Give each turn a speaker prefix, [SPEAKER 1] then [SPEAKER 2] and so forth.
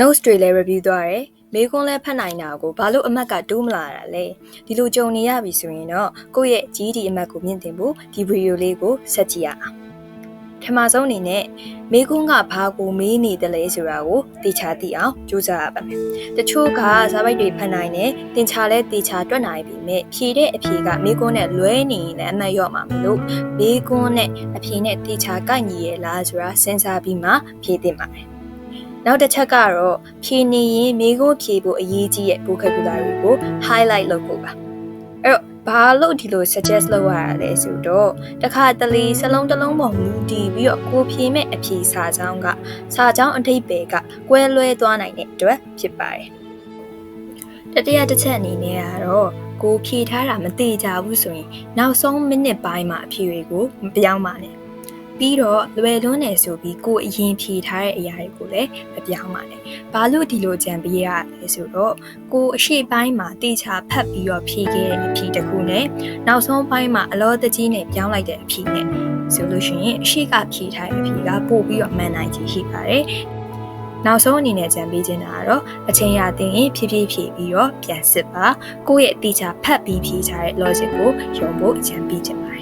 [SPEAKER 1] notes တွေလည်း review သွားတယ်မေခွန်းလည်းဖတ်နိုင်တာကိုဘာလို့အမတ်ကတိုးမလာတာလဲဒီလိုကြုံနေရပြီဆိုရင်တော့ကိုယ့်ရဲ့ GD အမတ်ကိုမြင့်တင်ဖို့ဒီဗီဒီယိုလေးကိုဆက်ကြည့်ရအောင်ထမဆုံးအနေနဲ့မေခွန်းကဘာကိုမေးနေတယ်လဲဆိုတာကိုတေချာသိအောင်ကြိုးစားရပါမယ်တချို့ကဇာပိုက်တွေဖတ်နိုင်တယ်တင်ချာလဲတေချာတွက်နိုင်ပြီမဲ့ဖြေတဲ့အဖြေကမေခွန်းနဲ့လွဲနေရင်လည်းအမတ်ရော့မှာမလို့မေခွန်းနဲ့အဖြေနဲ့တေချာကိုက်ညီရဲ့လားဆိုတာစဉ်းစားပြီးမှဖြေသင့်ပါတယ် နောက်တစ်ချက်ကတော့ဖြည့်နေရင်မိခိုးဖြည့်ဖို့အရေးကြီးရဲ့ vocabulary ကို highlight လုပ်ဖို့ပါအဲ့တော့ဘာလို့ဒီလို suggest လုပ်ရတာလဲဆိုတော့တခါတလေစလုံးတစ်လုံးပေါ်မူတည်ပြီးတော့ကိုဖြည့်မဲ့အဖြေစာကြောင်းကစာကြောင်းအထိပ္ပယ်ကကွဲလွဲသွားနိုင်တဲ့အတွက်ဖြစ်ပါတယ်တတိယတစ်ချက်အနေနဲ့ကတော့ကိုဖြည့်ထားတာမသိကြဘူးဆိုရင် နောက်ဆုံးမိနစ်ပိုင်းမှာအဖြေတွေကိုမပြောင်းပါနဲ့ ပြီးတော့လွယ်လွန်းနေဆိုပြီးကိုယ်အရင်ဖြေထားတဲ့အရာတွေကိုလည်းမပြောင်းပါနဲ့။ဘာလို့ဒီလိုကြံပေးရလဲဆိုတော့ကိုယ်အရှိပိုင်းမှာတေချာဖတ်ပြီးတော့ဖြေခဲ့တဲ့အဖြေတစ်ခုနဲ့နောက်ဆုံးပိုင်းမှာအလောတကြီးနဲ့ပြောင်းလိုက်တဲ့အဖြေနဲ့ဆိုလို့ရှိရင်အရှိကဖြေထားတဲ့အဖြေကပို့ပြီးတော့မှန်နိုင်ချေရှိပါတယ်။နောက်ဆုံးအနေနဲ့ကြံပေးခြင်းတာကတော့အချိန်ရသိရင်ဖြည်းဖြည်းဖြည့်ပြီးတော့ပြန်စစ်ပါကိုယ့်ရဲ့တေချာဖတ်ပြီးဖြေထားတဲ့ logic ကိုယုံဖို့ကြံပေးခြင်းပါတယ်